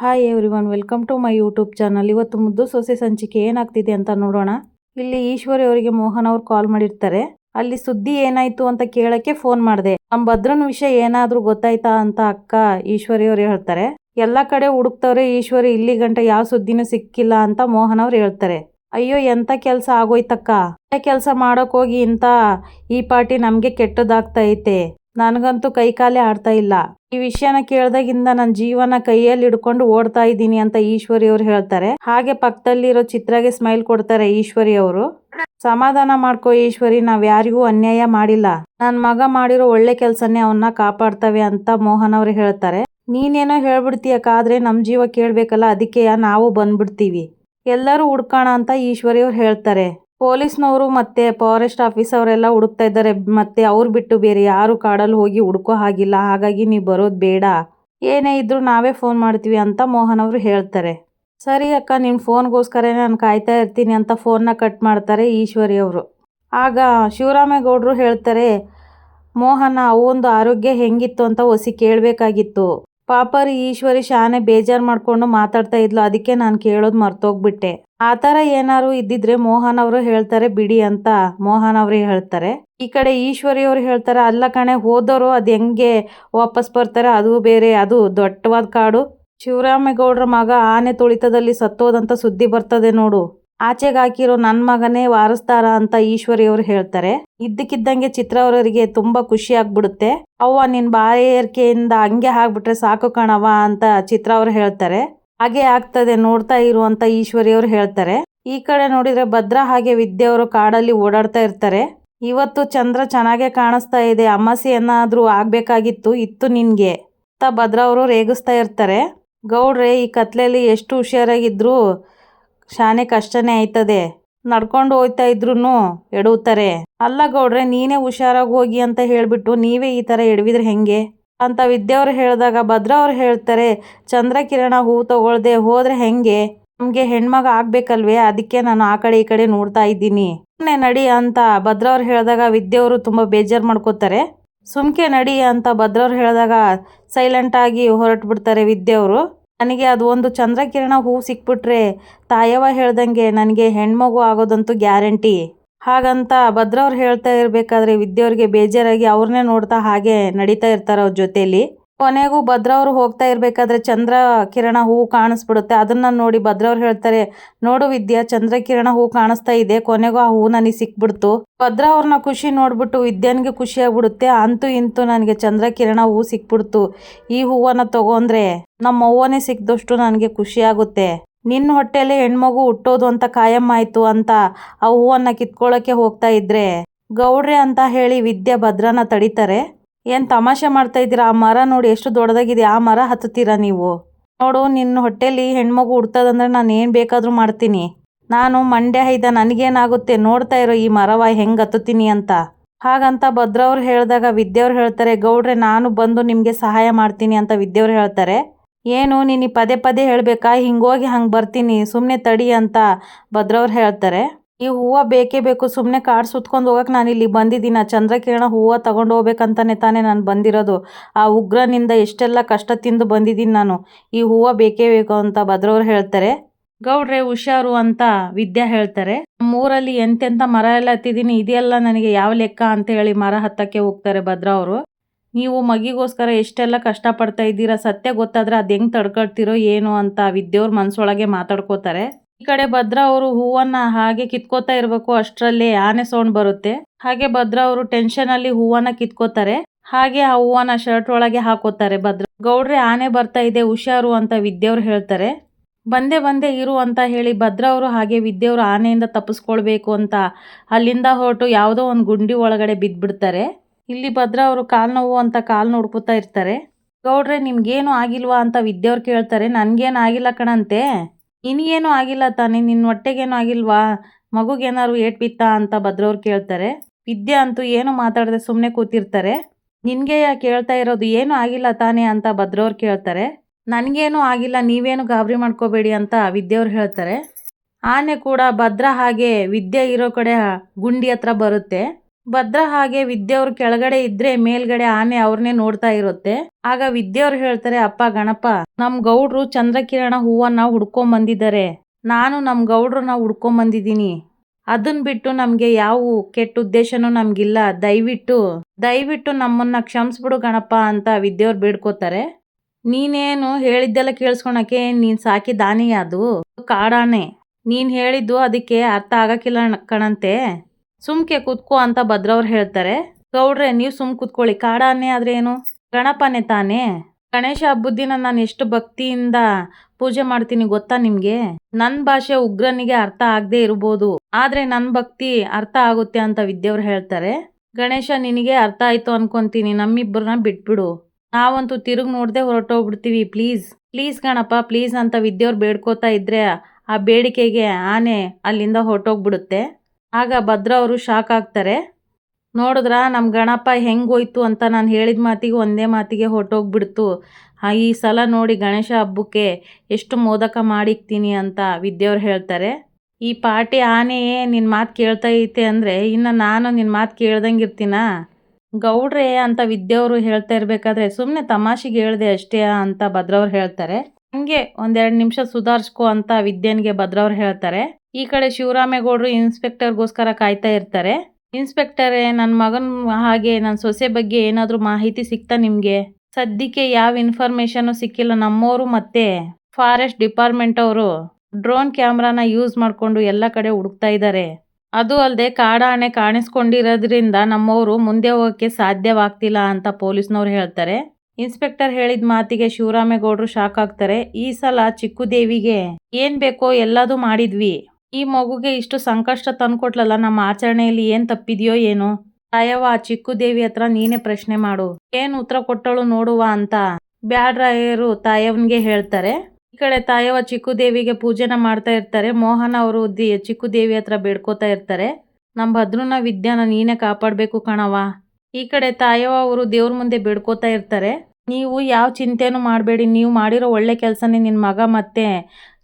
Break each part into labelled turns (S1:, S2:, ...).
S1: Hi everyone welcome to my YouTube channel ಇವತ್ತು ಮುದ್ದು ಸೊಸೆ ಸಂಚಿಕೆ ಏನಾಗ್ತಿದೆ ಅಂತ ನೋಡೋಣ. ಇಲ್ಲಿ ಈಶ್ವರಿ ಅವರಿಗೆ ಮೋಹನ್ ಅವ್ರು ಕಾಲ್ ಮಾಡಿರ್ತಾರೆ. ಅಲ್ಲಿ ಸುದ್ದಿ ಏನಾಯ್ತು ಅಂತ ಕೇಳಕ್ಕೆ ಫೋನ್ ಮಾಡಿದೆ. ನಮ್ ಭದ್ರನ್ ವಿಷಯ ಏನಾದ್ರೂ ಗೊತ್ತಾಯ್ತಾ ಅಂತ ಅಕ್ಕ ಈಶ್ವರಿ ಅವ್ರು ಹೇಳ್ತಾರೆ. ಎಲ್ಲಾ ಕಡೆ ಹುಡುಕ್ತವ್ರೆ, ಈಶ್ವರಿ, ಇಲ್ಲಿ ಗಂಟ ಯಾವ ಸುದ್ದಿನೂ ಸಿಕ್ಕಿಲ್ಲ ಅಂತ ಮೋಹನ್ ಅವ್ರು ಹೇಳ್ತಾರೆ. ಅಯ್ಯೋ, ಎಂತ ಕೆಲಸ ಆಗೋಯ್ತಕ್ಕ? ಕೆಲಸ ಮಾಡಕ್ ಹೋಗಿ ಇಂತ ಈ ಪಾರ್ಟಿ ನಮ್ಗೆ ಕೆಟ್ಟದಾಗ್ತೈತೆ. ನನಗಂತೂ ಕೈ ಕಾಲೇ ಆಡ್ತಾ ಇಲ್ಲ. ಈ ವಿಷಯನ ಕೇಳ್ದಾಗಿಂದ ನನ್ನ ಜೀವನ ಕೈಯಲ್ಲಿ ಹಿಡ್ಕೊಂಡು ಓಡ್ತಾ ಇದ್ದೀನಿ ಅಂತ ಈಶ್ವರಿ ಅವರು ಹೇಳ್ತಾರೆ. ಹಾಗೆ ಪಕ್ಕದಲ್ಲಿರೋ ಚಿತ್ರಗೆ ಸ್ಮೈಲ್ ಕೊಡ್ತಾರೆ ಈಶ್ವರಿ ಅವರು. ಸಮಾಧಾನ ಮಾಡ್ಕೋ ಈಶ್ವರಿ, ನಾವ್ ಯಾರಿಗೂ ಅನ್ಯಾಯ ಮಾಡಿಲ್ಲ. ನನ್ ಮಗ ಮಾಡಿರೋ ಒಳ್ಳೆ ಕೆಲ್ಸನೇ ಅವನ್ನ ಕಾಪಾಡ್ತವೆ ಅಂತ ಮೋಹನ್ ಅವ್ರು ಹೇಳ್ತಾರೆ. ನೀನೇನೋ ಹೇಳ್ಬಿಡ್ತೀಯ ಆದ್ರೆ ನಮ್ ಜೀವ ಕೇಳ್ಬೇಕಲ್ಲ, ಅದಕ್ಕೆ ನಾವು ಬಂದ್ಬಿಡ್ತೀವಿ. ಎಲ್ಲರೂ ಹುಡ್ಕೋಣ ಅಂತ ಈಶ್ವರಿ ಅವ್ರು ಹೇಳ್ತಾರೆ. ಪೊಲೀಸ್ನವರು ಮತ್ತು ಫಾರೆಸ್ಟ್ ಆಫೀಸ್ ಅವರೆಲ್ಲ ಹುಡುಕ್ತಾ ಇದ್ದಾರೆ. ಮತ್ತು ಅವ್ರು ಬಿಟ್ಟು ಬೇರೆ ಯಾರು ಕಾಡಲ್ಲಿ ಹೋಗಿ ಹುಡುಕೋ ಹಾಗಿಲ್ಲ. ಹಾಗಾಗಿ ನೀವು ಬರೋದು ಬೇಡ. ಏನೇ ಇದ್ದರೂ ನಾವೇ ಫೋನ್ ಮಾಡ್ತೀವಿ ಅಂತ ಮೋಹನ್ ಅವರು ಹೇಳ್ತಾರೆ. ಸರಿ ಅಕ್ಕ ನಿಮ್ಮ ಫೋನ್ಗೋಸ್ಕರ ನಾನು ಕಾಯ್ತಾ ಇರ್ತೀನಿ ಅಂತ ಫೋನ್ನ ಕಟ್ ಮಾಡ್ತಾರೆ ಈಶ್ವರಿ ಅವರು. ಆಗ ಶಿವರಾಮೇಗೌಡರು ಹೇಳ್ತಾರೆ, ಮೋಹನ ಅವೊಂದು ಆರೋಗ್ಯ ಹೆಂಗಿತ್ತು ಅಂತ ಒಸಿ ಕೇಳಬೇಕಾಗಿತ್ತು. ಪಾಪರಿ ಈಶ್ವರಿ ಶಾನೆ ಬೇಜಾರು ಮಾಡಿಕೊಂಡು ಮಾತಾಡ್ತಾ ಇದ್ಲು. ಅದಕ್ಕೆ ನಾನು ಕೇಳೋದು ಮರ್ತೋಗ್ಬಿಟ್ಟೆ. ಆ ಥರ ಏನಾದ್ರು ಇದ್ದಿದ್ರೆ ಮೋಹನ್ ಅವರು ಹೇಳ್ತಾರೆ, ಬಿಡಿ ಅಂತ ಮೋಹನ್ ಅವ್ರಿಗೆ ಹೇಳ್ತಾರೆ. ಈ ಕಡೆ ಈಶ್ವರಿ ಅವರು ಹೇಳ್ತಾರೆ, ಅಲ್ಲ ಕಣೆ ಹೋದವರು ಅದು ಹೆಂಗೆ ವಾಪಸ್ ಬರ್ತಾರೆ, ಅದು ಬೇರೆ, ಅದು ದೊಡ್ಡವಾದ ಕಾಡು. ಶಿವರಾಮೇಗೌಡ್ರ ಮಗ ಆನೆ ತುಳಿತದಲ್ಲಿ ಸತ್ತೋದಂತ ಸುದ್ದಿ ಬರ್ತದೆ ನೋಡು. ಆಚೆಗೆ ಹಾಕಿರೋ ನನ್ನ ಮಗನೇ ವಾರಸ್ತಾರ ಅಂತ ಈಶ್ವರಿ ಅವರು ಹೇಳ್ತಾರೆ. ಇದ್ದಕ್ಕಿದ್ದಂಗೆ ಚಿತ್ರ ಅವರವರಿಗೆ ತುಂಬಾ ಖುಷಿ ಆಗ್ಬಿಡುತ್ತೆ. ಅವ್ವ ನಿನ್ ಬಾಯರ್ಕೆಯಿಂದ ಹಂಗೆ ಹಾಕ್ಬಿಟ್ರೆ ಸಾಕು ಕಣವ ಅಂತ ಚಿತ್ರ ಅವ್ರು ಹೇಳ್ತಾರೆ. ಹಾಗೆ ಆಗ್ತದೆ. ನೋಡ್ತಾ ಇರು ಅಂತ ಈಶ್ವರಿಯವರು ಹೇಳ್ತಾರೆ. ಈ ಕಡೆ ನೋಡಿದ್ರೆ ಭದ್ರಾ ಹಾಗೆ ವಿದ್ಯೆ ಅವರು ಕಾಡಲ್ಲಿ ಓಡಾಡ್ತಾ ಇರ್ತಾರೆ. ಇವತ್ತು ಚಂದ್ರ ಚೆನ್ನಾಗೆ ಕಾಣಿಸ್ತಾ ಇದೆ. ಅಮಾಸೆ ಏನಾದ್ರೂ ಆಗ್ಬೇಕಾಗಿತ್ತು, ಇತ್ತು ನಿನ್ಗೆ ಅಂತ ಭದ್ರ ಅವರು ರೇಗಿಸ್ತಾ ಇರ್ತಾರೆ. ಗೌಡ್ರೆ, ಈ ಕತ್ಲೆಯಲ್ಲಿ ಎಷ್ಟು ಹುಷಾರಾಗಿದ್ರು ಶಾನೆ ಕಷ್ಟನೇ ಆಯ್ತದೆ. ನಡ್ಕೊಂಡು ಹೋಗ್ತಾ ಇದ್ರು ಎಡುತ್ತಾರೆ ಅಲ್ಲ ಗೌಡ್ರೆ, ನೀನೇ ಹುಷಾರಾಗಿ ಹೋಗಿ ಅಂತ ಹೇಳ್ಬಿಟ್ಟು ನೀವೇ ಈ ಥರ ಎಡವಿದ್ರೆ ಹೆಂಗೆ? ಅಂತ ವಿದ್ಯಾವ್ರು ಹೇಳಿದಾಗ ಭದ್ರ ಅವ್ರು ಹೇಳ್ತಾರೆ, ಚಂದ್ರಕಿರಣ ಹೂ ತಗೊಳ್ದೆ ಹೋದ್ರೆ ಹೆಂಗೆ? ನಮಗೆ ಹೆಣ್ಮಗ ಆಗ್ಬೇಕಲ್ವೇ, ಅದಕ್ಕೆ ನಾನು ಆ ಕಡೆ ಈ ಕಡೆ ನೋಡ್ತಾ ಇದ್ದೀನಿ. ಸುಮ್ಮನೆ ನಡಿ ಅಂತ ಭದ್ರವ್ರು ಹೇಳಿದಾಗ ವಿದ್ಯೆಯವರು ತುಂಬ ಬೇಜಾರು ಮಾಡ್ಕೋತಾರೆ. ಸುಮ್ಕೆ ನಡಿ ಅಂತ ಭದ್ರವ್ರು ಹೇಳಿದಾಗ ಸೈಲೆಂಟ್ ಆಗಿ ಹೊರಟು ಬಿಡ್ತಾರೆ ವಿದ್ಯೆಯವರು ನನಗೆ ಅದು ಒಂದು ಚಂದ್ರಕಿರಣ ಹೂ ಸಿಕ್ಬಿಟ್ರೆ ತಾಯವ ಹೇಳ್ದಂಗೆ ನನಗೆ ಹೆಣ್ಮಗು ಆಗೋದಂತೂ ಗ್ಯಾರಂಟಿ. ಹಾಗಂತ ಭದ್ರವ್ರು ಹೇಳ್ತಾ ಇರಬೇಕಾದ್ರೆ ವಿದ್ಯವ್ರಿಗೆ ಬೇಜಾರಾಗಿ ಅವ್ರನ್ನೇ ನೋಡ್ತಾ ಹಾಗೆ ನಡೀತಾ ಇರ್ತಾರೆ ಅವ್ರ ಜೊತೆಯಲ್ಲಿ ಕೊನೆಗೂ ಭದ್ರವ್ರು ಹೋಗ್ತಾ ಇರ್ಬೇಕಾದ್ರೆ ಚಂದ್ರ ಕಿರಣ ಹೂ ಕಾಣಿಸ್ಬಿಡುತ್ತೆ. ಅದನ್ನ ನೋಡಿ ಭದ್ರವ್ರು ಹೇಳ್ತಾರೆ, ನೋಡು ವಿದ್ಯಾ, ಚಂದ್ರ ಕಿರಣ ಹೂ ಕಾಣಿಸ್ತಾ ಇದೆ. ಕೊನೆಗೂ ಆ ಹೂ ನನಗೆ ಸಿಕ್ಬಿಡ್ತು. ಭದ್ರ ಅವ್ರನ್ನ ಖುಷಿ ನೋಡ್ಬಿಟ್ಟು ವಿದ್ಯಾನಿಗೆ ಖುಷಿ ಆಗ್ಬಿಡುತ್ತೆ ಅಂತೂ ಇಂತೂ ನನಗೆ ಚಂದ್ರ ಕಿರಣ ಹೂ ಸಿಕ್ಬಿಡ್ತು. ಈ ಹೂವನ್ನ ತಗೊಂಡ್ರೆ ನಮ್ಮ ಅವ್ವನೇ ಸಿಕ್ದಷ್ಟು ನನಗೆ ಖುಷಿ ಆಗುತ್ತೆ ನಿನ್ನ ಹೊಟ್ಟೆಲಿ ಹೆಣ್ಮಗು ಹುಟ್ಟೋದು ಅಂತ ಕಾಯಂ ಆಯ್ತು ಅಂತ ಆ ಹೂವನ್ನ ಕಿತ್ಕೊಳ್ಳೋಕೆ ಹೋಗ್ತಾ ಇದ್ರೆ ಗೌಡ್ರೆ ಅಂತ ಹೇಳಿ ವಿದ್ಯಾ ಭದ್ರನ ತಡೀತಾರೆ. ಏನ್ ತಮಾಷೆ ಮಾಡ್ತಾ ಇದ್ದೀರಾ? ಆ ಮರ ನೋಡಿ ಎಷ್ಟು ದೊಡ್ಡದಾಗಿದೆ. ಆ ಮರ ಹತ್ತುತ್ತೀರಾ ನೀವು? ನೋಡು, ನಿನ್ನ ಹೊಟ್ಟೆಲಿ ಹೆಣ್ಮಗು ಹುಡ್ತದಂದ್ರೆ ನಾನು ಏನು ಬೇಕಾದರೂ ಮಾಡ್ತೀನಿ. ನಾನು ಮಂಡ್ಯ ಇದ್ದ ನನಗೇನಾಗುತ್ತೆ? ನೋಡ್ತಾ ಇರೋ ಈ ಮರವ ಹೆಂಗೆ ಹತ್ತುತ್ತೀನಿ ಅಂತ. ಹಾಗಂತ ಭದ್ರವ್ರು ಹೇಳಿದಾಗ ವಿದ್ಯವ್ರು ಹೇಳ್ತಾರೆ, ಗೌಡ್ರೆ, ನಾನು ಬಂದು ನಿಮಗೆ ಸಹಾಯ ಮಾಡ್ತೀನಿ ಅಂತ ವಿದ್ಯವ್ರು ಹೇಳ್ತಾರೆ. ಏನು ನೀನು ಪದೇ ಪದೇ ಹೇಳಬೇಕಾ? ಹಿಂಗೋಗಿ ಹಂಗೆ ಬರ್ತೀನಿ ಸುಮ್ಮನೆ ತಡಿ ಅಂತ ಭದ್ರವ್ರು ಹೇಳ್ತಾರೆ. ಈ ಹೂವು ಬೇಕೇ ಬೇಕು ಸುಮ್ಮನೆ ಕಾಡು ಸುತ್ಕೊಂಡು ಹೋಗಕ್ಕೆ ನಾನು ಇಲ್ಲಿ ಬಂದಿದ್ದೀನಿ. ಚಂದ್ರಕಿರಣ ಹೂವು ತಗೊಂಡು ಹೋಗ್ಬೇಕಂತಾನೆ ತಾನೇ ನಾನು ಬಂದಿರೋದು. ಆ ಉಗ್ರನಿಂದ ಎಷ್ಟೆಲ್ಲ ಕಷ್ಟ ತಿಂದು ಬಂದಿದ್ದೀನಿ ನಾನು. ಈ ಹೂವು ಬೇಕೇ ಬೇಕು ಅಂತ ಭದ್ರವ್ರು ಹೇಳ್ತಾರೆ. ಗೌಡ್ರೆ ಹುಷಾರು ಅಂತ ವಿದ್ಯಾ ಹೇಳ್ತಾರೆ. ನಮ್ಮೂರಲ್ಲಿ ಎಂತೆಂಥ ಮರ ಎಲ್ಲ ಹತ್ತಿದ್ದೀನಿ, ಇದೆಲ್ಲ ನನಗೆ ಯಾವ ಲೆಕ್ಕ ಅಂತ ಹೇಳಿ ಮರ ಹತ್ತಕ್ಕೆ ಹೋಗ್ತಾರೆ ಭದ್ರ ಅವರು ನೀವು ಮಗಿಗೋಸ್ಕರ ಎಷ್ಟೆಲ್ಲ ಕಷ್ಟಪಡ್ತಾ ಇದ್ದೀರಾ, ಸತ್ಯ ಗೊತ್ತಾದ್ರೆ ಅದು ಹೆಂಗ್ ತಡ್ಕೊಳ್ತಿರೋ ಏನು ಅಂತ ವಿದ್ಯೆಯವ್ರ ಮನಸ್ಸೊಳಗೆ ಮಾತಾಡ್ಕೋತಾರೆ. ಈ ಕಡೆ ಭದ್ರ ಅವರು ಹೂವನ್ನ ಹಾಗೆ ಕಿತ್ಕೋತಾ ಇರಬೇಕು, ಅಷ್ಟರಲ್ಲಿ ಆನೆ ಸೌಂಡ್ ಬರುತ್ತೆ. ಹಾಗೆ ಭದ್ರ ಅವರು ಟೆನ್ಷನ್ ಅಲ್ಲಿ ಹೂವನ್ನ ಕಿತ್ಕೋತಾರೆ. ಹಾಗೆ ಆ ಹೂವನ್ನ ಶರ್ಟ್ ಒಳಗೆ ಹಾಕೋತಾರೆ. ಭದ್ರ ಗೌಡ್ರೆ, ಆನೆ ಬರ್ತಾ ಇದೆ, ಹುಷಾರು ಅಂತ ವಿದ್ಯೆಯವ್ರು ಹೇಳ್ತಾರೆ. ಬಂದೇ ಬಂದೇ ಇರು ಅಂತ ಹೇಳಿ ಭದ್ರ ಅವರು ಹಾಗೆ ವಿದ್ಯೆಯವರು ಆನೆಯಿಂದ ತಪ್ಪಿಸ್ಕೊಳ್ಬೇಕು ಅಂತ ಅಲ್ಲಿಂದ ಹೊರಟು ಯಾವುದೋ ಒಂದು ಗುಂಡಿ ಒಳಗಡೆ ಬಿದ್ದ್ಬಿಡ್ತಾರೆ ಇಲ್ಲಿ ಭದ್ರ ಅವರು ಕಾಲು ನೋವು ಅಂತ ಕಾಲು ನೋಡ್ಕೋತಾ ಇರ್ತಾರೆ. ಗೌಡ್ರೆ, ನಿಮ್ಗೇನು ಆಗಿಲ್ವಾ ಅಂತ ವಿದ್ಯವ್ರು ಕೇಳ್ತಾರೆ. ನನ್ಗೇನು ಆಗಿಲ್ಲ ಕಣಂತೆ. ನಿನಗೇನು ಆಗಿಲ್ಲ ತಾನೇ ನಿನ್ನ ಹೊಟ್ಟೆಗೇನು ಆಗಿಲ್ವಾ? ಮಗುಗೇನಾದ್ರು ಏಟ್ ಬಿತ್ತಾ ಅಂತ ಭದ್ರವ್ರು ಕೇಳ್ತಾರೆ. ವಿದ್ಯೆ ಅಂತೂ ಏನು ಮಾತಾಡದೆ ಸುಮ್ಮನೆ ಕೂತಿರ್ತಾರೆ. ನಿನಗೆ ಕೇಳ್ತಾ ಇರೋದು ಏನು ಆಗಿಲ್ಲ ತಾನೇ ಅಂತ ಭದ್ರವ್ರು ಕೇಳ್ತಾರೆ. ನನಗೇನು ಆಗಿಲ್ಲ, ನೀವೇನು ಗಾಬರಿ ಮಾಡ್ಕೋಬೇಡಿ ಅಂತ ವಿದ್ಯವ್ರು ಹೇಳ್ತಾರೆ. ಆನೆ ಕೂಡ ಭದ್ರ ಹಾಗೆ ವಿದ್ಯೆ ಇರೋ ಕಡೆ ಗುಂಡಿ ಹತ್ರ ಬರುತ್ತೆ. ಭದ್ರ ಹಾಗೆ ವಿದ್ಯೆಯವ್ರು ಕೆಳಗಡೆ ಇದ್ರೆ ಮೇಲ್ಗಡೆ ಆನೆ ಅವ್ರನ್ನೇ ನೋಡ್ತಾ ಇರುತ್ತೆ. ಆಗ ವಿದ್ಯೆಯವ್ರು ಹೇಳ್ತಾರೆ, ಅಪ್ಪ, ಗಣಪ, ನಮ್ ಗೌಡ್ರು ಚಂದ್ರಕಿರಣ ಹೂವನ್ನ ಹುಡ್ಕೊಂಡ್ ಬಂದಿದ್ದಾರೆ. ನಾನು ನಮ್ ಗೌಡ್ರನ್ನ ಹುಡ್ಕೊಂಡ್ ಬಂದಿದ್ದೀನಿ. ಅದನ್ ಬಿಟ್ಟು ನಮ್ಗೆ ಯಾವ ಕೆಟ್ಟ ಉದ್ದೇಶನೂ ನಮ್ಗಿಲ್ಲ. ದಯವಿಟ್ಟು ದಯವಿಟ್ಟು ನಮ್ಮನ್ನ ಕ್ಷಮಿಸ್ಬಿಡು ಗಣಪ ಅಂತ ವಿದ್ಯೆಯವ್ರು ಬೇಡ್ಕೋತಾರೆ. ನೀನೇನು ಹೇಳಿದ್ದೆಲ್ಲ ಕೇಳಿಸ್ಕೊಳಕ್ಕೆ ನೀನ್ ಸಾಕಿ ದಾನಿ ಅದು? ಕಾಡಾನೆ. ನೀನ್ ಹೇಳಿದ್ದು ಅದಕ್ಕೆ ಅರ್ಥ ಆಗಕ್ಕಿಲ್ಲ ಕಣಂತೆ. ಸುಮ್ಕೆ ಕುತ್ಕೋ ಅಂತ ಭದ್ರವ್ರು ಹೇಳ್ತಾರೆ. ಗೌಡ್ರೆ, ನೀವು ಸುಮ್ ಕುತ್ಕೊಳ್ಳಿ. ಕಾಡಾನೆ ಆದ್ರೆ ಏನು? ಗಣಪನೆ ತಾನೇ? ಗಣೇಶ ಹಬ್ಬದ ದಿನ ನಾನು ಎಷ್ಟು ಭಕ್ತಿಯಿಂದ ಪೂಜೆ ಮಾಡ್ತೀನಿ ಗೊತ್ತಾ ನಿಮ್ಗೆ? ನನ್ ಭಾಷೆ ಉಗ್ರನಿಗೆ ಅರ್ಥ ಆಗದೆ ಇರ್ಬೋದು. ಆದ್ರೆ ನನ್ ಭಕ್ತಿ ಅರ್ಥ ಆಗುತ್ತೆ ಅಂತ ವಿದ್ಯವ್ರು ಹೇಳ್ತಾರೆ. ಗಣೇಶ, ನಿನಗೆ ಅರ್ಥ ಆಯ್ತು ಅನ್ಕೊಂತೀನಿ. ನಮ್ಮಿಬ್ಬರನ್ನ ಬಿಟ್ಬಿಡು. ನಾವಂತೂ ತಿರುಗ್ ನೋಡ್ದೆ ಹೊರಟೋಗ್ಬಿಡ್ತೀವಿ. ಪ್ಲೀಸ್ ಪ್ಲೀಸ್ ಗಣಪ, ಪ್ಲೀಸ್ ಅಂತ ವಿದ್ಯವ್ರು ಬೇಡ್ಕೋತಾ ಇದ್ರೆ ಆ ಬೇಡಿಕೆಗೆ ಆನೆ ಅಲ್ಲಿಂದ ಹೊರಟೋಗ್ಬಿಡುತ್ತೆ. ಆಗ ಭದ್ರ ಅವರು ಶಾಕ್ ಆಗ್ತಾರೆ. ನೋಡಿದ್ರ ನಮ್ಮ ಗಣಪ ಹೆಂಗೋಯ್ತು ಅಂತ ನಾನು ಹೇಳಿದ ಮಾತಿಗೆ ಒಂದೇ ಮಾತಿಗೆ ಹೊರಟೋಗ್ಬಿಡ್ತು. ಈ ಸಲ ನೋಡಿ ಗಣೇಶ ಹಬ್ಬಕ್ಕೆ ಎಷ್ಟು ಮೋದಕ ಮಾಡಿಕ್ತೀನಿ ಅಂತ ವಿದ್ಯವ್ರು ಹೇಳ್ತಾರೆ. ಈ ಪಾಟಿ ಆನೆಯೇ ನಿನ್ನ ಮಾತು ಕೇಳ್ತಾ ಐತೆ ಅಂದರೆ ಇನ್ನು ನಾನು ನಿನ್ನ ಮಾತು ಕೇಳ್ದಂಗೆ ಇರ್ತೀನಾ ಗೌಡ್ರೆ ಅಂತ ವಿದ್ಯವರು ಹೇಳ್ತಾ ಇರಬೇಕಾದ್ರೆ ಸುಮ್ಮನೆ ತಮಾಷೆಗೆ ಹೇಳಿದೆ ಅಷ್ಟೇ ಅಂತ ಭದ್ರವ್ರು ಹೇಳ್ತಾರೆ. ಹಂಗೆ ಒಂದೆರಡು ನಿಮಿಷ ಸುಧಾರಿಸ್ಕೊ ಅಂತ ವಿದ್ಯನ್ಗೆ ಭದ್ರವ್ರು ಹೇಳ್ತಾರೆ. ಈ ಕಡೆ ಶಿವರಾಮೇಗೌಡರು ಇನ್ಸ್ಪೆಕ್ಟರ್ಗೋಸ್ಕರ ಕಾಯ್ತಾ ಇರ್ತಾರೆ. ಇನ್ಸ್ಪೆಕ್ಟರೇ ನನ್ನ ಮಗನ ಹಾಗೆ ನನ್ನ ಸೊಸೆ ಬಗ್ಗೆ ಏನಾದರೂ ಮಾಹಿತಿ ಸಿಗ್ತಾ ನಿಮಗೆ? ಸದ್ಯಕ್ಕೆ ಯಾವ ಇನ್ಫಾರ್ಮೇಷನು ಸಿಕ್ಕಿಲ್ಲ ನಮ್ಮವರು ಮತ್ತೆ ಫಾರೆಸ್ಟ್ ಡಿಪಾರ್ಟ್ಮೆಂಟ್ ಅವರು ಡ್ರೋನ್ ಕ್ಯಾಮ್ರಾನ ಯೂಸ್ ಮಾಡಿಕೊಂಡು ಎಲ್ಲ ಕಡೆ ಹುಡುಕ್ತಾ ಇದ್ದಾರೆ ಅದು ಅಲ್ಲದೆ ಕಾಡಾಣೆ ಕಾಣಿಸ್ಕೊಂಡಿರೋದ್ರಿಂದ ನಮ್ಮವರು ಮುಂದೆ ಹೋಗೋಕ್ಕೆ ಸಾಧ್ಯವಾಗ್ತಿಲ್ಲ ಅಂತ ಪೊಲೀಸ್ನವ್ರು ಹೇಳ್ತಾರೆ. ಇನ್ಸ್ಪೆಕ್ಟರ್ ಹೇಳಿದ ಮಾತಿಗೆ ಶಿವರಾಮೇಗೌಡರು ಶಾಕ್ ಆಗ್ತಾರೆ. ಈ ಸಲ ಚಿಕ್ಕುದೇವಿಗೆ ಏನ್ ಬೇಕೋ ಎಲ್ಲದೂ ಮಾಡಿದ್ವಿ. ಈ ಮಗುಗೆ ಇಷ್ಟು ಸಂಕಷ್ಟ ತಂದ್ಕೊಟ್ಲಲ್ಲ, ನಮ್ಮ ಆಚರಣೆಯಲ್ಲಿ ಏನ್ ತಪ್ಪಿದೆಯೋ ಏನೋ? ತಾಯವ್ವ ಆ ಚಿಕ್ಕು ದೇವಿ ಹತ್ರ ನೀನೇ ಪ್ರಶ್ನೆ ಮಾಡು. ಏನ್ ಉತ್ತರ ಕೊಟ್ಟಳು ನೋಡುವ ಅಂತ ಬ್ಯಾಡ್ರಾಯರು ತಾಯವನ್ಗೆ ಹೇಳ್ತಾರೆ. ಈ ಕಡೆ ತಾಯವ್ವ ಚಿಕ್ಕುದೇವಿಗೆ ಪೂಜೆನ ಮಾಡ್ತಾ ಇರ್ತಾರೆ. ಮೋಹನ ಅವರು ಚಿಕ್ಕು ದೇವಿ ಹತ್ರ ಬೇಡ್ಕೋತಾ ಇರ್ತಾರೆ. ನಮ್ಮ ಭದ್ರನ ವಿದ್ಯಾನ ನೀನೇ ಕಾಪಾಡಬೇಕು ಕಣವ ಈ ಕಡೆ ತಾಯವ್ವ ಅವರು ದೇವ್ರ ಮುಂದೆ ಬೇಡ್ಕೋತಾ ಇರ್ತಾರೆ. ನೀವು ಯಾವ ಚಿಂತೆನೂ ಮಾಡಬೇಡಿ. ನೀವು ಮಾಡಿರೋ ಒಳ್ಳೆ ಕೆಲಸನೇ ನಿನ್ನ ಮಗ ಮತ್ತೆ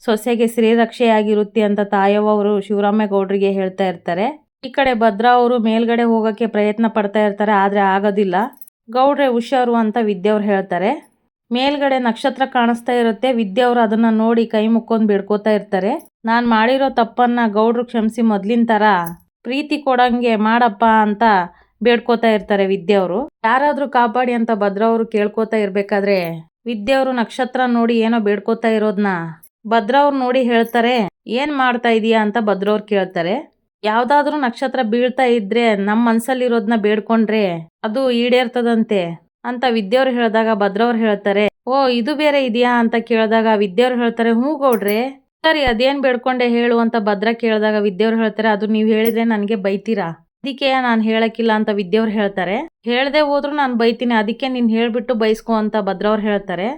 S1: ಸೊಸೆಗೆ ಶ್ರೀರಕ್ಷೆಯಾಗಿರುತ್ತೆ ಅಂತ ತಾಯವರು ಶಿವರಾಮೇಗೌಡರಿಗೆ ಹೇಳ್ತಾ ಇರ್ತಾರೆ. ಈ ಕಡೆ ಭದ್ರಾ ಅವರು ಮೇಲ್ಗಡೆ ಹೋಗೋಕ್ಕೆ ಪ್ರಯತ್ನ ಪಡ್ತಾ ಇರ್ತಾರೆ, ಆದರೆ ಆಗೋದಿಲ್ಲ. ಗೌಡ್ರೆ ಹುಷಾರು ಅಂತ ವಿದ್ಯವ್ರು ಹೇಳ್ತಾರೆ. ಮೇಲ್ಗಡೆ ನಕ್ಷತ್ರ ಕಾಣಿಸ್ತಾ ಇರುತ್ತೆ ವಿದ್ಯಾವ್ರು ಅದನ್ನು ನೋಡಿ ಕೈ ಮುಕ್ಕೊಂಡು ಬಿಡ್ಕೋತಾ ಇರ್ತಾರೆ. ನಾನು ಮಾಡಿರೋ ತಪ್ಪನ್ನು ಗೌಡ್ರು ಕ್ಷಮಿಸಿ ಮೊದಲಿನ ಥರ ಪ್ರೀತಿ ಕೊಡಂಗೆ ಮಾಡಪ್ಪ ಅಂತ ಬೇಡ್ಕೋತಾ ಇರ್ತಾರೆ ವಿದ್ಯಾವ್ರು ಯಾರಾದರೂ ಕಾಪಾಡಿ ಅಂತ ಭದ್ರವ್ರು ಕೇಳ್ಕೋತಾ ಇರ್ಬೇಕಾದ್ರೆ ಅವರು ನಕ್ಷತ್ರ ನೋಡಿ ಏನೋ ಬೇಡ್ಕೋತಾ ಇರೋದ್ನ ಭದ್ರವ್ರು ನೋಡಿ ಹೇಳ್ತಾರೆ, ಏನ್ ಮಾಡ್ತಾ ಇದೀಯಾ? ಅಂತ ಭದ್ರವ್ರು ಕೇಳ್ತಾರೆ, ಯಾವ್ದಾದ್ರೂ ನಕ್ಷತ್ರ ಬೀಳ್ತಾ ಇದ್ರೆ ನಮ್ಮ ಮನ್ಸಲ್ಲಿರೋದ್ನ ಬೇಡ್ಕೊಂಡ್ರೆ ಅದು ಈಡೇರ್ತದಂತೆ ಅಂತ ವಿದ್ಯವ್ರು ಹೇಳಿದಾಗ ಭದ್ರವ್ರು ಹೇಳ್ತಾರೆ, ಓ, ಇದು ಬೇರೆ ಇದೆಯಾ? ಅಂತ ಕೇಳಿದಾಗ ವಿದ್ಯವ್ರು ಹೇಳ್ತಾರೆ, ಹ್ಞೂ ಗೌಡ್ರೆ. ಸರಿ, ಅದೇನ್ ಬೇಡ್ಕೊಂಡೆ ಹೇಳು ಅಂತ ಭದ್ರ ಕೇಳಿದಾಗ ವಿದ್ಯವ್ರು ಹೇಳ್ತಾರೆ, ಅದು ನೀವು ಹೇಳಿದ್ರೆ ನನಗೆ ಬೈತೀರಾ? ಅದಕ್ಕೆ ನಾನು ಹೇಳಕ್ಕಿಲ್ಲ ಅಂತ ವಿದ್ಯವ್ರು ಹೇಳ್ತಾರೆ, ಹೇಳ್ದೆ ಹೋದ್ರು ನಾನು ಬೈತೀನಿ, ಅದಕ್ಕೆ ನೀನು ಹೇಳ್ಬಿಟ್ಟು ಬೈಸ್ಕೊ ಅಂತ ಭದ್ರವ್ರು ಹೇಳ್ತಾರೆ.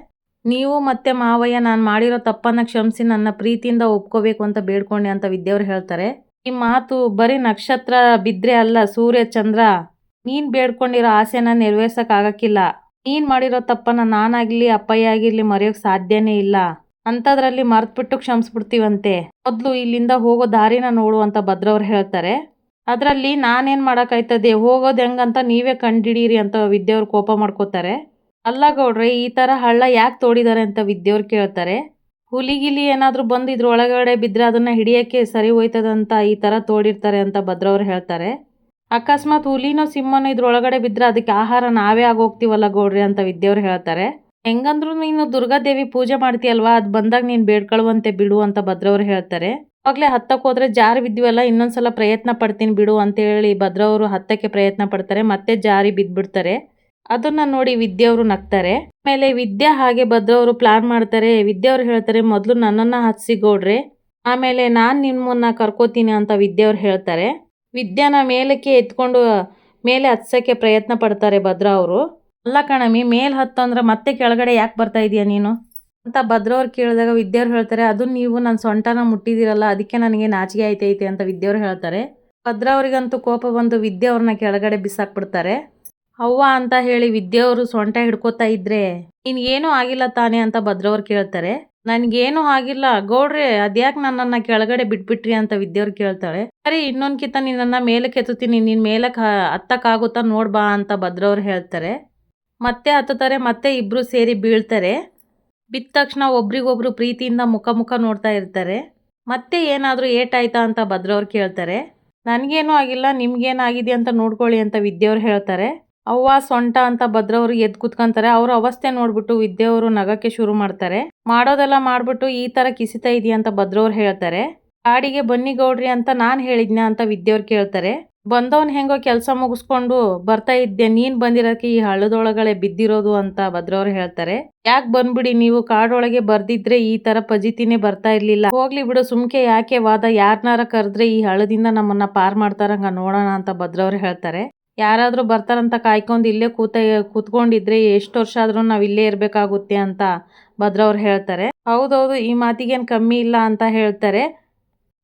S1: ನೀವು ಮತ್ತೆ ಮಾವಯ್ಯ, ನಾನು ಮಾಡಿರೋ ತಪ್ಪನ್ನು ಕ್ಷಮಿಸಿ ನನ್ನ ಪ್ರೀತಿಯಿಂದ ಒಪ್ಕೋಬೇಕು ಅಂತ ಬೇಡ್ಕೊಂಡೆ ಅಂತ ವಿದ್ಯವ್ರು ಹೇಳ್ತಾರೆ. ಈ ಮಾತು ಬರೀ ನಕ್ಷತ್ರ ಬಿದ್ರೆ ಅಲ್ಲ, ಸೂರ್ಯ, ಚಂದ್ರ. ನೀನು ಬೇಡ್ಕೊಂಡಿರೋ ಆಸೆನ ನೆರವೇರ್ಸೋಕ್ಕಾಗಕ್ಕಿಲ್ಲ ನೀನ್ ಮಾಡಿರೋ ತಪ್ಪನ್ನು ನಾನಾಗಲಿ ಅಪ್ಪಯ್ಯ ಆಗಿರಲಿ ಮರೆಯೋಕ್ಕೆ ಸಾಧ್ಯನೇ ಇಲ್ಲ. ಅಂಥದ್ರಲ್ಲಿ ಮರ್ತ್ಬಿಟ್ಟು ಕ್ಷಮಿಸ್ಬಿಡ್ತೀವಂತೆ. ಮೊದಲು ಇಲ್ಲಿಂದ ಹೋಗೋ ದಾರಿನ ನೋಡು ಅಂತ ಭದ್ರವ್ರು ಹೇಳ್ತಾರೆ. ಅದರಲ್ಲಿ ನಾನೇನು ಮಾಡೋಕ್ಕಾಯ್ತದೆ ಹೋಗೋದು ಹೆಂಗಂತ ನೀವೇ ಕಂಡಿಡೀರಿ ಅಂತ ವಿದ್ಯೆಯವ್ರು ಕೋಪ ಮಾಡ್ಕೋತಾರೆ. ಅಲ್ಲ ಗೌಡ್ರೆ ಈ ತರ ಹಳ್ಳ ಯಾಕೆ ತೋಡಿದ್ದಾರೆ ಅಂತ ವಿದ್ಯವ್ರು ಕೇಳ್ತಾರೆ. ಹುಲಿಗಿಲಿ ಏನಾದ್ರೂ ಬಂದು ಇದ್ರ ಒಳಗಡೆ ಬಿದ್ರೆ ಅದನ್ನ ಹಿಡಿಯಕ್ಕೆ ಸರಿ ಹೋಯ್ತದಂತ ಈ ತರ ತೋಡಿರ್ತಾರೆ ಅಂತ ಭದ್ರವ್ರು ಹೇಳ್ತಾರೆ. ಅಕಸ್ಮಾತ್ ಹುಲಿನೋ ಸಿಂಹನೋ ಇದ್ರೊಳಗಡೆ ಬಿದ್ರೆ ಅದಕ್ಕೆ ಆಹಾರ ನಾವೇ ಆಗೋಗ್ತೀವಲ್ಲ ಗೌಡ್ರಿ ಅಂತ ವಿದ್ಯವ್ರು ಹೇಳ್ತಾರೆ. ಹೆಂಗಂದ್ರು ನೀನು ದುರ್ಗಾದೇವಿ ಪೂಜೆ ಮಾಡ್ತೀಯಲ್ವಾ, ಅದು ಬಂದಾಗ ನೀನು ಬೇಡ್ಕೊಳ್ಳುವಂತೆ ಬಿಡು ಅಂತ ಭದ್ರವ್ರು ಹೇಳ್ತಾರೆ. ಅವಾಗ್ಲೇ ಹತ್ತಕ್ಕೆ ಹೋದ್ರೆ ಜಾರಿ ಬಿದ್ವಲ್ಲ ಇನ್ನೊಂದ್ಸಲ ಪ್ರಯತ್ನ ಪಡ್ತೀನಿ ಬಿಡು ಅಂತ ಹೇಳಿ ಭದ್ರವರು ಹತ್ತಕ್ಕೆ ಪ್ರಯತ್ನ ಪಡ್ತಾರೆ, ಮತ್ತೆ ಜಾರಿ ಬಿದ್ಬಿಡ್ತಾರೆ. ಅದನ್ನ ನೋಡಿ ವಿದ್ಯವ್ರು ನಗ್ತಾರೆ. ಆಮೇಲೆ ವಿದ್ಯಾ ಹಾಗೆ ಭದ್ರವರು ಪ್ಲಾನ್ ಮಾಡ್ತಾರೆ. ವಿದ್ಯವ್ರು ಹೇಳ್ತಾರೆ, ಮೊದಲು ನನ್ನನ್ನ ಹತ್ಸಿ ಗೌಡ್ರೆ. ಆಮೇಲೆ ನಾನು ನಿಮ್ಮನ್ನ ಕರ್ಕೋತೀನಿ ಅಂತ ವಿದ್ಯವ್ರು ಹೇಳ್ತಾರೆ. ವಿದ್ಯಾನ ಮೇಲಕ್ಕೆ ಎತ್ಕೊಂಡು, ಮೇಲೆ ಹತ್ಸಕ್ಕೆ ಪ್ರಯತ್ನ ಪಡ್ತಾರೆ ಭದ್ರ ಅವರು. ಅಲ್ಲ ಕಣಮಿ ಮೇಲ್ ಹತ್ತಂದ್ರೆ ಮತ್ತೆ ಕೆಳಗಡೆ ಯಾಕೆ ಬರ್ತಾ ಇದೀಯ ನೀನು? ಅಂತ ಭದ್ರವ್ರು ಕೇಳಿದಾಗ ವಿದ್ಯಾರ್ ಹೇಳ್ತಾರೆ, ಅದು ನೀವು ನನ್ನ ಸೊಂಟನ ಮುಟ್ಟಿದಿರಲ್ಲ ಅದಕ್ಕೆ ನನಗೆ ನಾಚಿಗೆ ಆಯ್ತೈತೆ ಅಂತ ವಿದ್ಯಾವ್ರು ಹೇಳ್ತಾರೆ. ಭದ್ರ ಅವರಿಗಂತೂ ಕೋಪ ಬಂದು ವಿದ್ಯೆ ಅವ್ರನ್ನ ಕೆಳಗಡೆ ಬಿಸಾಕ್ಬಿಡ್ತಾರೆ. ಅವ್ವ ಅಂತ ಹೇಳಿ ವಿದ್ಯೆಯವರು ಸೊಂಟ ಹಿಡ್ಕೋತಾ ಇದ್ರೆ ನಿನ್ಗೇನು ಆಗಿಲ್ಲ ತಾನೇ ಅಂತ ಭದ್ರವ್ರು ಕೇಳ್ತಾರೆ. ನನ್ಗೇನು ಆಗಿಲ್ಲ. ಗೌಡ್ರೆ, ಅದ್ಯಾಕೆ ನನ್ನನ್ನ ಕೆಳಗಡೆ ಬಿಟ್ಬಿಟ್ರಿ ಅಂತ ವಿದ್ಯವ್ರು ಕೇಳ್ತಾಳೆ ಸರಿ, ಇನ್ನೊಂದ್ಕಿತ ನಿನ್ನನ್ನ ಮೇಲಕ್ಕೆ ಎತ್ತುತ್ತೀನಿ. ನೀನ್ ಮೇಲಕ್ಕೆ ಹತ್ತಕ್ಕಾಗುತ್ತಾ ನೋಡ್ಬಾ ಅಂತ ಭದ್ರವ್ರು ಹೇಳ್ತಾರೆ. ಮತ್ತೆ ಹತ್ತುತ್ತಾರೆ, ಮತ್ತೆ ಇಬ್ರು ಸೇರಿ ಬೀಳ್ತಾರೆ. ಬಿದ್ದ ತಕ್ಷಣ ಒಬ್ರಿಗೊಬ್ರು ಪ್ರೀತಿಯಿಂದ ಮುಖ ಮುಖ ನೋಡ್ತಾ ಇರ್ತಾರೆ. ಮತ್ತೆ ಏನಾದರೂ ಏಟಾಯ್ತಾ ಅಂತ ಭದ್ರವ್ರು ಕೇಳ್ತಾರೆ. ನನಗೇನು ಆಗಿಲ್ಲ, ನಿಮ್ಗೇನಾಗಿದೆ ಅಂತ ನೋಡ್ಕೊಳ್ಳಿ ಅಂತ ವಿದ್ಯವ್ರು ಹೇಳ್ತಾರೆ. ಅವ್ವ ಸೊಂಟ ಅಂತ ಭದ್ರವ್ರು ಎದ್ದು ಕುತ್ಕೊಂತಾರೆ. ಅವ್ರ ಅವಸ್ಥೆ ನೋಡ್ಬಿಟ್ಟು ವಿದ್ಯೆಯವರು ನಗಕ್ಕೆ ಶುರು ಮಾಡ್ತಾರೆ. ಮಾಡೋದೆಲ್ಲ ಮಾಡ್ಬಿಟ್ಟು ಈ ತರ ಕಿಸಿತಾ ಇದೆಯಾ ಅಂತ ಭದ್ರವ್ರು ಹೇಳ್ತಾರೆ. ಕಾಡಿಗೆ ಬನ್ನಿ ಗೌಡ್ರಿ ಅಂತ ನಾನು ಹೇಳಿದ್ನ ಅಂತ ವಿದ್ಯೆಯವ್ರು ಕೇಳ್ತಾರೆ. ಬಂದವನ್ ಹೆಂಗೋ ಕೆಲಸ ಮುಗಿಸ್ಕೊಂಡು ಬರ್ತಾ ಇದ್ದೆ ನೀನ್ ಬಂದಿರಕ್ಕೆ ಈ ಹಳ್ಳದೊಳಗಡೆ ಬಿದ್ದಿರೋದು ಅಂತ ಭದ್ರವ್ರು ಹೇಳ್ತಾರೆ. ಯಾಕೆ ಬಂದ್ಬಿಡಿ ನೀವು? ಕಾಡೊಳಗೆ ಬರ್ದಿದ್ರೆ ಈ ತರ ಪಜಿತಿನೇ ಬರ್ತಾ ಇರ್ಲಿಲ್ಲ. ಹೋಗ್ಲಿ ಬಿಡು, ಸುಮ್ಕೆ ಯಾಕೆ ವಾದ? ಯಾರನಾರ ಕರೆದ್ರೆ ಈ ಹಳ್ಳದಿಂದ ನಮ್ಮನ್ನ ಪಾರ್ ಮಾಡ್ತಾರಂಗ ನೋಡೋಣ ಅಂತ ಭದ್ರವ್ರು ಹೇಳ್ತಾರೆ. ಯಾರಾದ್ರೂ ಬರ್ತಾರಂತ ಕಾಯ್ಕೊಂಡು ಇಲ್ಲೇ ಕೂತ, ಕೂತ್ಕೊಂಡಿದ್ರೆ ಎಷ್ಟು ವರ್ಷ ಆದ್ರೂ ನಾವು ಇಲ್ಲೇ ಇರಬೇಕಾಗುತ್ತೆ ಅಂತ ಭದ್ರವ್ರು ಹೇಳ್ತಾರೆ. ಹೌದೌದು, ಈ ಮಾತಿಗೇನು ಕಮ್ಮಿ ಇಲ್ಲ ಅಂತ ಹೇಳ್ತಾರೆ.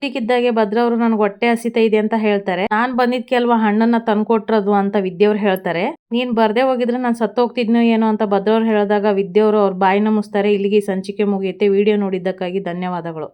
S1: ಇದ್ದಕ್ಕಿದ್ದಾಗೆ ಭದ್ರವರು ನನ್ಗೆ ಹೊಟ್ಟೆ ಹಸಿತ ಇದೆ ಅಂತ ಹೇಳ್ತಾರೆ. ನಾನು ಬಂದಿದ್ ಕೆಲವು ಹಣ್ಣನ್ನ ತಂದ್ಕೊಟ್ರದು ಅಂತ ವಿದ್ಯವ್ರು ಹೇಳ್ತಾರೆ. ನೀನ್ ಬರ್ದೇ ಹೋಗಿದ್ರೆ ನಾನು ಸತ್ತೋಗ್ತಿದ್ನೋ ಏನೋ ಅಂತ ಭದ್ರವ್ರು ಹೇಳಿದಾಗ ವಿದ್ಯವ್ರು ಅವ್ರ ಬಾಯಿನ ಮುಸ್ತಾರೆ ಇಲ್ಲಿಗೆ ಸಂಚಿಕೆ ಮುಗಿಯುತ್ತೆ. ವಿಡಿಯೋ ನೋಡಿದ್ದಕ್ಕಾಗಿ ಧನ್ಯವಾದಗಳು.